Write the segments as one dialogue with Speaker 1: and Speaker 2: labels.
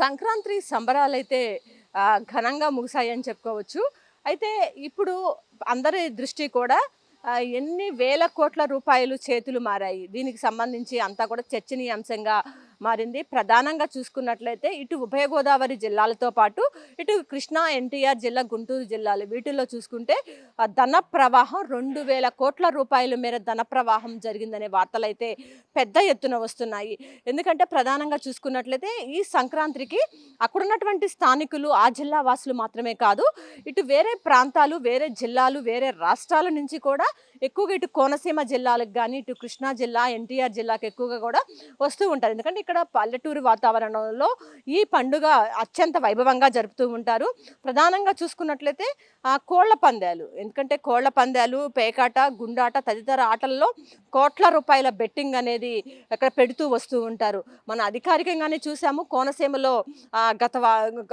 Speaker 1: సంక్రాంతి సంబరాలైతే ఘనంగా ముగిశాయని చెప్పుకోవచ్చు. అయితే ఇప్పుడు అందరి దృష్టి కూడా ఎన్ని వేల కోట్ల రూపాయలు చేతులు మారాయి. దీనికి సంబంధించి అంతా కూడా చర్చనీయాంశంగా మారింది. ప్రధానంగా చూసుకున్నట్లయితే ఇటు ఉభయ గోదావరి జిల్లాలతో పాటు ఇటు కృష్ణా ఎన్టీఆర్ జిల్లా గుంటూరు జిల్లాలు. వీటిల్లో చూసుకుంటే ధన ప్రవాహం రెండు వేల కోట్ల రూపాయల మేర ధన ప్రవాహం జరిగిందనే వార్తలు అయితే పెద్ద ఎత్తున వస్తున్నాయి. ఎందుకంటే ప్రధానంగా చూసుకున్నట్లయితే ఈ సంక్రాంతికి అక్కడున్నటువంటి స్థానికులు ఆ జిల్లా వాసులు మాత్రమే కాదు ఇటు వేరే ప్రాంతాలు వేరే జిల్లాలు వేరే రాష్ట్రాల నుంచి కూడా ఎక్కువగా ఇటు కోనసీమ జిల్లాలకు కానీ ఇటు కృష్ణా జిల్లా ఎన్టీఆర్ జిల్లాకు ఎక్కువగా కూడా వస్తూ ఉంటారు. ఎందుకంటే ఇక్కడ పల్లెటూరు వాతావరణంలో ఈ పండుగ అత్యంత వైభవంగా జరుపుతూ ఉంటారు. ప్రధానంగా చూసుకున్నట్లయితే కోళ్ళ పందాలు. ఎందుకంటే కోళ్ళ పందాలు పేకాట గుండాట తదితర ఆటల్లో కోట్ల రూపాయల బెట్టింగ్ అనేది అక్కడ పెడుతూ వస్తూ ఉంటారు. మన అధికారికంగానే చూసాము కోనసీమలో గత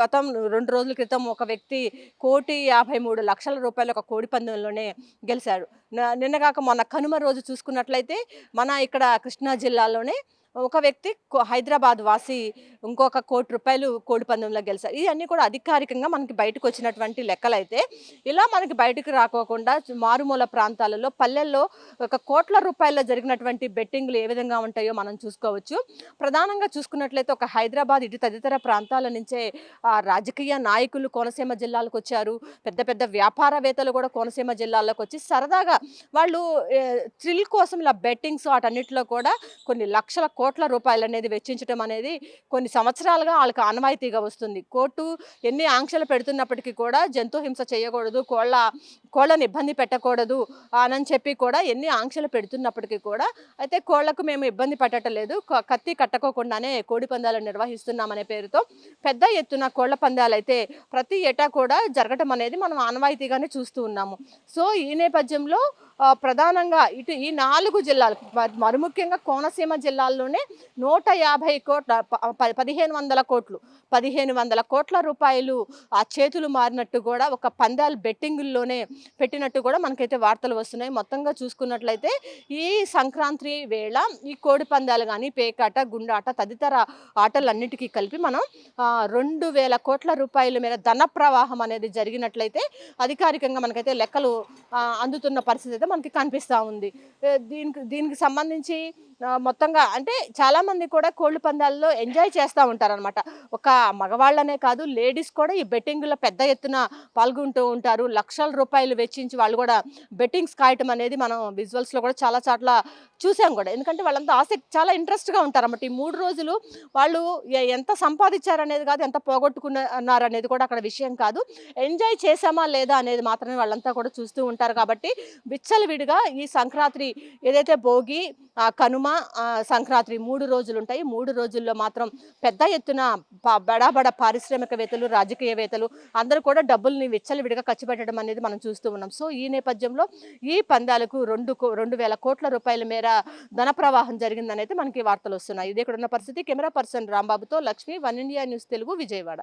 Speaker 1: గతం రెండు రోజుల క్రితం ఒక వ్యక్తి కోటి యాభై మూడు లక్షల రూపాయల ఒక కోడి పందెంలోనే గెలిచాడు. నిన్నగాక మొన్న కనుమ రోజు చూసుకున్నట్లయితే మన ఇక్కడ కృష్ణా జిల్లాలోనే ఒక వ్యక్తి కో- హైదరాబాద్ వాసి ఇంకొక కోటి రూపాయలు కోడి పందెంలో గెలిచారు. ఇవన్నీ కూడా అధికారికంగా మనకి బయటకు వచ్చినటువంటి లెక్కలైతే ఇలా మనకి బయటకు రాకోకుండా మారుమూల ప్రాంతాలలో పల్లెల్లో ఒక కోట్ల రూపాయల జరిగినటువంటి బెట్టింగ్లు ఏ విధంగా ఉంటాయో మనం చూసుకోవచ్చు. ప్రధానంగా చూసుకున్నట్లయితే ఒక హైదరాబాద్ ఇటు తదితర ప్రాంతాల నుంచే ఆ, రాజకీయ నాయకులు కోనసీమ జిల్లాలకు వచ్చారు. పెద్ద పెద్ద వ్యాపారవేత్తలు కూడా కోనసీమ జిల్లాలోకి వచ్చి సరదాగా వాళ్ళు థ్రిల్ కోసం ఇలా బెట్టింగ్స్ వాటన్నిటిలో కూడా కొన్ని లక్షల కోట్ల రూపాయలు అనేది వెచ్చించడం అనేది కొన్ని సంవత్సరాలుగా వాళ్ళకి ఆనవాయితీగా వస్తుంది. కోర్టు ఎన్ని ఆంక్షలు పెడుతున్నప్పటికీ కూడా జంతు హింస చేయకూడదు కోళ్ళ కోళ్ళను ఇబ్బంది పెట్టకూడదు అని చెప్పి కూడా ఎన్ని ఆంక్షలు పెడుతున్నప్పటికీ కూడా అయితే కోళ్ళకు మేము ఇబ్బంది పెట్టడం లేదు కత్తి కట్టకోకుండానే కోడి పందాలు నిర్వహిస్తున్నామనే పేరుతో పెద్ద ఎత్తున కోళ్ళ పందాలు అయితే ప్రతి ఏటా కూడా జరగటం అనేది మనం ఆనవాయితీగానే చూస్తూ ఉన్నాము. సో ఈ నేపథ్యంలో ప్రధానంగా ఇటు ఈ నాలుగు జిల్లాలు మ- మరి ముఖ్యంగా కోనసీమ జిల్లాల్లోనే నూట యాభై కోట్ల ప- పదిహేను వందల కోట్లు పదిహేను వందల కోట్ల రూపాయలు ఆ చేతులు మారినట్టు కూడా ఒక పందాలు బెట్టింగుల్లోనే పెట్టినట్టు కూడా మనకైతే వార్తలు వస్తున్నాయి. మొత్తంగా చూసుకున్నట్లయితే ఈ సంక్రాంతి వేళ ఈ కోడి పందాలు కానీ పేకాట గుండాట తదితర ఆటలన్నిటికీ కలిపి మనం రెండు వేల కోట్ల రూపాయల మేర ధన ప్రవాహం అనేది జరిగినట్లయితే అధికారికంగా మనకైతే లెక్కలు అందుతున్న పరిస్థితి అయితే మనకి కనిపిస్తూ ఉంది. దీనికి దీనికి సంబంధించి మొత్తంగా అంటే చాలామంది కూడా కోళ్ళు పందాల్లో ఎంజాయ్ చేస్తూ ఉంటారనమాట ఒక మగవాళ్ళనే కాదు లేడీస్ కూడా ఈ బెట్టింగ్లో పెద్ద ఎత్తున పాల్గొంటూ ఉంటారు. లక్షల రూపాయలు వెచ్చించి వాళ్ళు కూడా బెట్టింగ్స్ కాయటం అనేది మనం విజువల్స్లో కూడా చాలా చోట్ల చూసాం కూడా. ఎందుకంటే వాళ్ళంతా ఆసక్తి చాలా ఇంట్రెస్ట్గా ఉంటారన్నమాట. ఈ మూడు రోజులు వాళ్ళు ఎంత సంపాదించారనేది కాదు ఎంత పోగొట్టుకున్నారు అనేది కూడా అక్కడ విషయం కాదు. ఎంజాయ్ చేసామా లేదా అనేది మాత్రమే వాళ్ళంతా కూడా చూస్తూ ఉంటారు కాబట్టి విడిగా ఈ సంక్రాంతి ఏదైతే భోగి కనుమ సంక్రాంతి మూడు రోజులు ఉంటాయి మూడు రోజుల్లో మాత్రం పెద్ద ఎత్తున బడాబడ బడా పారిశ్రామికవేత్తలు రాజకీయవేత్తలు అందరూ కూడా డబ్బుల్ని విచ్చలవిడిగా ఖర్చు పెట్టడం అనేది మనం చూస్తూ ఉన్నాం. సో ఈ నేపథ్యంలో ఈ పందాలకు రెండు కో- రెండు వేల కోట్ల రూపాయల మేర ధన ప్రవాహం జరిగిందనైతే మనకి వార్తలు వస్తున్నాయి ఇది ఇక్కడ ఉన్న పరిస్థితి? Camera person రాంబాబుతో Lakshmi one India news Telugu Vijayawada.